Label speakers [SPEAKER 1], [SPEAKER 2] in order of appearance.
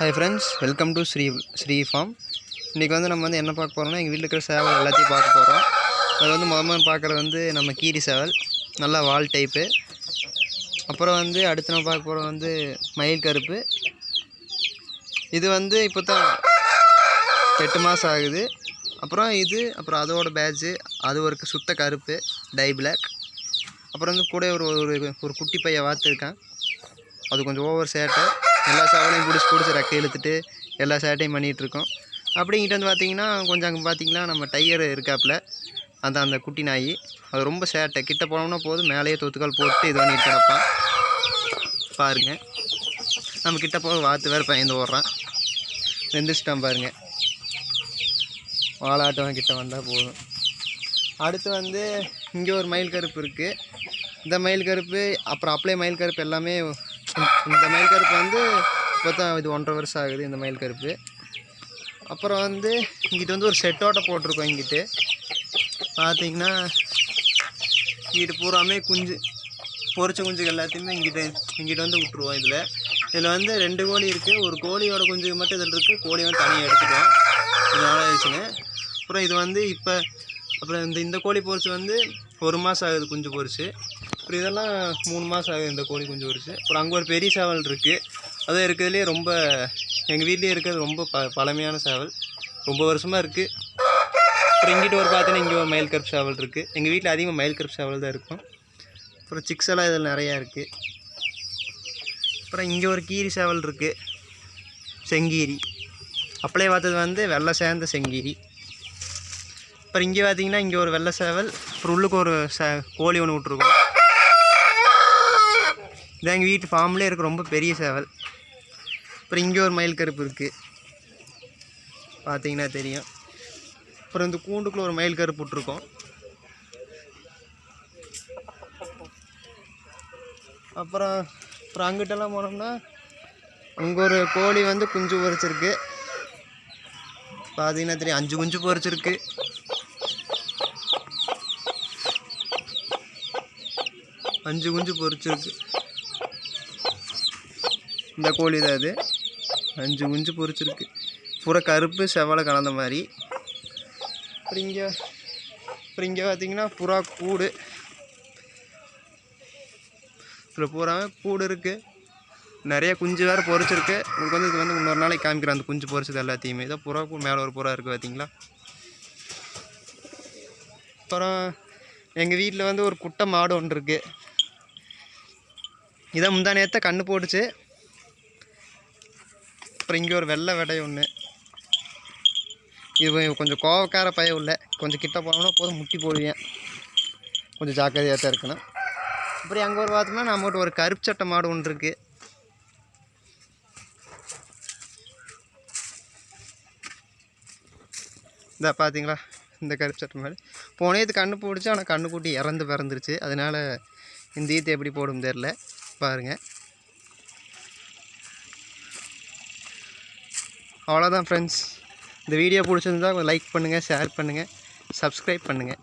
[SPEAKER 1] Hi friends welcome to Sri Sri farm இன்றைக்கி வந்து நம்ம வந்து என்ன பார்க்க போகிறோம்னா எங்கள் வீட்டில் இருக்கிற சேவல் எல்லாத்தையும் பார்க்க போகிறோம் அது வந்து முத முதல்ல பார்க்குறது வந்து நம்ம கீரி சேவல். நல்லா வால் டைப்பு அப்புறம் வந்து அடுத்து நம்ம பார்க்க போகிறது வந்து மயில் கருப்பு. இது வந்து இப்போ தான் எட்டு மாதம் ஆகுது. அப்புறம் இது அப்புறம் அதோட பேட்ஜு அது ஒரு சுத்த கருப்பு டை பிளாக் அப்புறம் வந்து கூட ஒரு ஒரு ஒரு குட்டி பையன் வாத்துருக்கேன். அது கொஞ்சம் ஓவர் சேட்டை எல்லா சேவலையும் பிடிச்சி பிடிச்சி ரெக்கை இழுத்துட்டு எல்லா சேட்டையும் பண்ணிகிட்ருக்கோம். அப்படிங்கிட்ட வந்து பார்த்திங்கன்னா கொஞ்சம் அங்கே பார்த்திங்கன்னா நம்ம டைகர் இருக்காப்புல அந்த அந்த குட்டி நாய். அது ரொம்ப சேட்டை. கிட்ட போனோம்னா போதும் மேலேயே தொத்துக்கால் போட்டு இது பண்ணிட்டு கிடப்பான் பாருங்க. நம்ம கிட்ட போக வாத்து வேறு பயந்து ஓடுறான். வெந்துச்சிட்டான் பாருங்க. வாலாட்டம் கிட்ட வந்தால் போதும். அடுத்து வந்து இங்கே ஒரு மயில் கருப்பு இருக்குது இந்த மயில் கருப்பு அப்புறம் அப்ளை மயில் கருப்பு எல்லாமே இந்த மயில் கருப்பு வந்து இப்போ தான் இது ஒன்றரை வருஷம் ஆகுது இந்த மயில் கருப்பு. அப்புறம் வந்து இங்கிட்டு வந்து ஒரு செட்டோட்டை போட்டிருக்கோம் இங்கிட்டு. பார்த்தீங்கன்னா இங்கிட்டு பூராமே குஞ்சு பொரிச்ச குஞ்சுகள் எல்லாத்தையுமே இங்கிட்ட இங்கிட்ட வந்து விட்ருவோம் இதில். இதில் வந்து ரெண்டு கோழி இருக்குது ஒரு கோழியோட குஞ்சு மட்டும் இதில் இருக்குது கோழி வந்து தனியாக எடுத்துக்கலாம் இதனால் ஆயிடுச்சுன்னு அப்புறம் இது வந்து இப்போ அப்புறம் இந்த இந்த கோழி பொறிச்சு வந்து ஒரு மாதம் ஆகுது குஞ்சு பொறிச்சு அப்புறம் இதெல்லாம் மூணு மாதம் ஆகுது இந்த கோழி குஞ்சு பொரிச்சு அப்புறம் அங்கே ஒரு பெரிய சேவல் இருக்குது அதுவும் இருக்கிறதுலே ரொம்ப எங்கள் வீட்லேயே இருக்கிறது ரொம்ப ப பழமையான சேவல். ரொம்ப வருஷமாக இருக்குது அப்புறம் இங்கிட்ட ஒரு பார்த்தீங்கன்னா இங்கே ஒரு மயில் கருப்பு சேவல் இருக்குது எங்கள் வீட்டில் அதிகமாக மயில் கருப்பு சேவல் தான் இருக்கும். அப்புறம் சிக்ஸ் எல்லாம் இதில் நிறையா இருக்குது அப்புறம் இங்கே ஒரு கீரி சேவல் இருக்குது செங்கீரி. அப்படியே பார்த்தது வந்து வெள்ளை சேர்ந்த செங்கீரி. அப்புறம் இங்கே பார்த்தீங்கன்னா இங்கே ஒரு வெள்ளை சேவல் அப்புறம் உள்ளுக்கு ஒரு ச கோழி ஒன்று விட்ருக்கோம் இதான் எங்கள் வீட்டு ஃபார்ம்லேயே இருக்க ரொம்ப பெரிய சேவல். அப்புறம் இங்கே ஒரு மயில் கருப்பு இருக்குது பார்த்தீங்கன்னா தெரியும். அப்புறம் இந்த கூண்டுக்குள்ளே ஒரு மயில் கருப்பு விட்ருக்கோம் அப்புறம் அப்புறம் அங்கிட்டெல்லாம் போனோம்னா அங்கே ஒரு கோழி வந்து குஞ்சு பொறிச்சிருக்கு பார்த்தீங்கன்னா தெரியும். அஞ்சு குஞ்சு பொரிச்சிருக்கு. அஞ்சு குஞ்சு பொரிச்சிருக்கு. இந்த கோழி தான் அது அஞ்சு குஞ்சு பொரிச்சிருக்கு. பூரா கருப்பு செவலை கலந்த மாதிரி. அப்புறம் இங்கே அப்புறம் இங்கே பார்த்தீங்கன்னா புறா கூடு. இதில் பூராவே கூடு இருக்குது நிறைய குஞ்சு வேறு பொரிச்சிருக்கு. உங்களுக்கு வந்து இது வந்து இன்னொரு நாளைக்கு காமிக்கிறேன். அந்த குஞ்சு பொரிச்சது எல்லாத்தையுமே. இதை புறா கூ- மேலே ஒரு புறா இருக்குது பார்த்தீங்களா அப்புறம் எங்கள் வீட்டில் வந்து ஒரு குட்டை மாடு ஒன்று இருக்குது இதை முந்தா நேரத்தை கண்ணு போட்டுச்சு. அப்புறம் இங்கே ஒரு வெள்ளை விடை ஒன்று இது கொஞ்சம் கோவக்கார பய உள்ள. கொஞ்சம் கிட்ட போனோம்னா போதும் முட்டி போடுவேன். கொஞ்சம் ஜாக்கிரதையாக தான் இருக்கணும். அப்புறம் அங்கே ஒரு பார்த்தோம்னா நம்மகிட்ட ஒரு கருப்பு சட்டை மாடு ஒன்று இருக்குது இந்த பார்த்தீங்களா இந்த கருப்பு சட்டை மாடு. போனே இது கண்ணு போட்டுச்சு ஆனால் கண்ணு கூட்டி இறந்து பிறந்துருச்சு. அதனால் இந்த ஈத்தை எப்படி போடும் தெரில பாருங்கள் அவ்வளோதான் ஃப்ரெண்ட்ஸ் இந்த வீடியோ பிடிச்சிருந்தா லைக் பண்ணுங்கள் ஷேர் பண்ணுங்கள் சப்ஸ்கிரைப் பண்ணுங்கள்